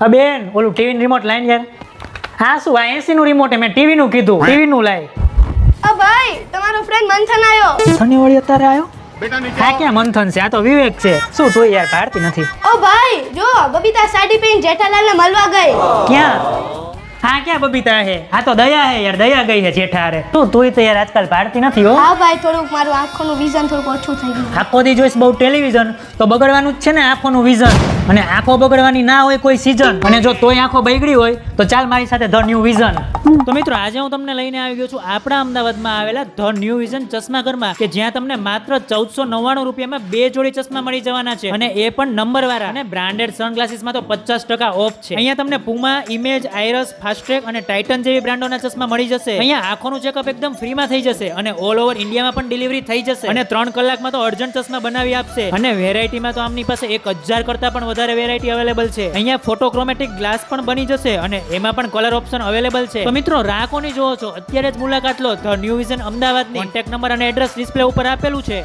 હા બેન ઓલું ટીવી રિમોટ લાઈન યાર હા શું આ એસી નું રિમોટ મેં ટીવી નું કીધું. ટીવી નું લાય. અ ભાઈ તમારો ફ્રેન્ડ મંથન આવ્યો શનિ અત્યારે આવ્યો હા ક્યાં મંથન છે? આ તો વિવેક છે. શું તું યાર ભારતી નથી? ઓ ભાઈ જો બબીતા સાડી પહેરીને જેઠાલાલને મળવા ગઈ. ક્યાં? હા ક્યાં બબીતા હે? આ તો દયા હે યાર દયા ગઈ છે જેઠારે તું તુંય તો યાર આજકાલ ભારતી નથી હો. હા ભાઈ થોડુંક મારું આંખોનું વિઝન થોડુંક ઓછું થઈ ગયું. આખો દી જોઈશ બહુ ટેલિવિઝન તો બગડવાનું જ છે ને આંખોનું વિઝન અને આંખો બગડવાની ના હોય કોઈ સીઝન અને જો તોય આંખો બગડી હોય તો ચાલ મારી સાથે ધ ન્યૂ વિઝન તો મિત્રો આજે હું તમને લઈને આવી ગયો છું આપણા અમદાવાદમાં આવેલા ધ ન્યૂ વિઝન ચશ્માઘરમાં કે જ્યાં તમને માત્ર ચૌદસો નવ્વાણું રૂપિયામાં બે જોડી ચશ્મા મળી જવાના છે. અને એ પણ નંબર વાળા અને બ્રાન્ડેડ સનગ્લાસીસમાં તો પચાસ ટકા ઓફ છે. અહીંયા તમને પુમા ઇમેજ આયરસ ફાસ્ટ્રેક અને ટાઇટન જેવી બ્રાન્ડોના ચશ્મા મળી જશે. અહીંયા આંખોનું ચેકઅપ એકદમ ફ્રીમાં થઈ જશે અને ઓલ ઓવર ઇન્ડિયામાં પણ ડિલિવરી થઈ જશે. અને ત્રણ કલાકમાં તો અર્જન્ટ ચશ્મા બનાવી આપશે. અને વેરાયટીમાં તો આમની પાસે એક હજાર કરતા પણ વધારે વેરાયટી અવેલેબલ છે. અહીંયા ફોટોક્રોમેટિક ગ્લાસ પણ બની જશે અને એમાં પણ કલર ઓપ્શન અવેલેબલ છે. તો મિત્રો, રાહકોની જોવો છો. અત્યારે જ મુલાકાત લો. ધ ન્યૂ વિઝન અમદાવાદની. કોન્ટેક્ટ નંબર અને એડ્રેસ ડિસ્પ્લે ઉપર આપેલું છે.